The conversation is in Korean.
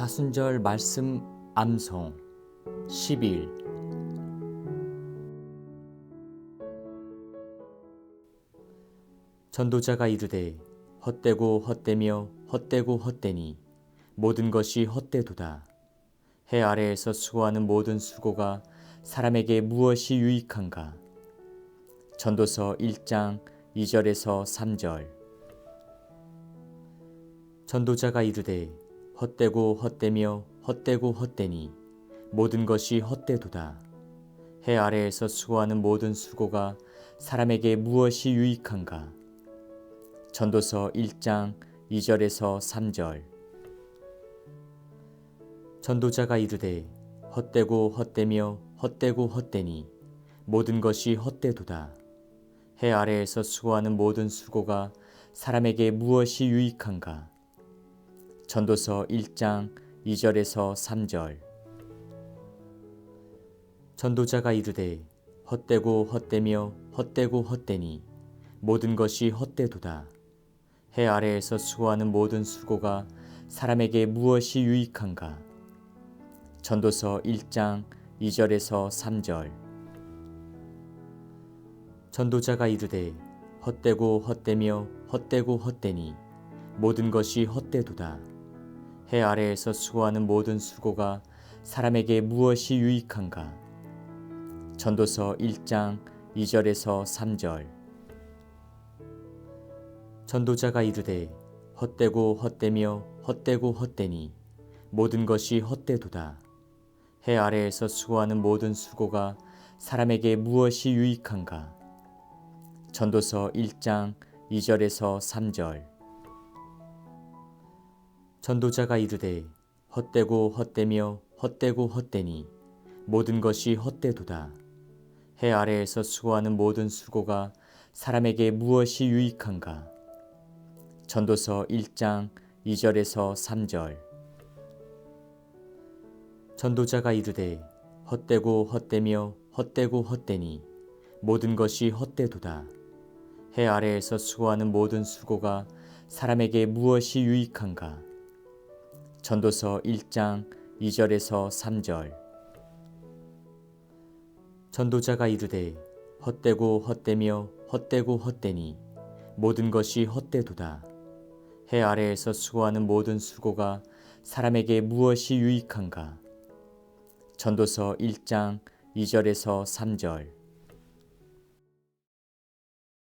사순절 말씀 암송 10일 전도자가 이르되 헛되고 헛되며 헛되고 헛되니 모든 것이 헛되도다. 해 아래에서 수고하는 모든 수고가 사람에게 무엇이 유익한가? 전도서 1장 2절에서 3절 전도자가 이르되 헛되고 헛되며 헛되고 헛되니 모든 것이 헛되도다. 해 아래에서 수고하는 모든 수고가 사람에게 무엇이 유익한가? 전도서 1장 2절에서 3절 전도자가 이르되 헛되고 헛되며 헛되고 헛되니 모든 것이 헛되도다. 해 아래에서 수고하는 모든 수고가 사람에게 무엇이 유익한가? 전도서 1장 2절에서 3절 전도자가 이르되 헛되고 헛되며 헛되고 헛되니 모든 것이 헛되도다. 해 아래에서 수고하는 모든 수고가 사람에게 무엇이 유익한가? 전도서 1장 2절에서 3절 전도자가 이르되 헛되고 헛되며 헛되고 헛되니 모든 것이 헛되도다. 해 아래에서 수고하는 모든 수고가 사람에게 무엇이 유익한가? 전도서 1장 2절에서 3절 전도자가 이르되 헛되고 헛되며 헛되고 헛되니 모든 것이 헛되도다. 해 아래에서 수고하는 모든 수고가 사람에게 무엇이 유익한가? 전도서 1장 2절에서 3절 전도자가 이르되 헛되고 헛되며 헛되고 헛되니 모든 것이 헛되도다. 해 아래에서 수고하는 모든 수고가 사람에게 무엇이 유익한가? 전도서 1장 2절에서 3절 전도자가 이르되 헛되고 헛되며 헛되고 헛되니 모든 것이 헛되도다. 해 아래에서 수고하는 모든 수고가 사람에게 무엇이 유익한가? 전도서 1장 2절에서 3절 전도자가 이르되 헛되고 헛되며 헛되고 헛되니 모든 것이 헛되도다. 해 아래에서 수고하는 모든 수고가 사람에게 무엇이 유익한가? 전도서 1장 2절에서 3절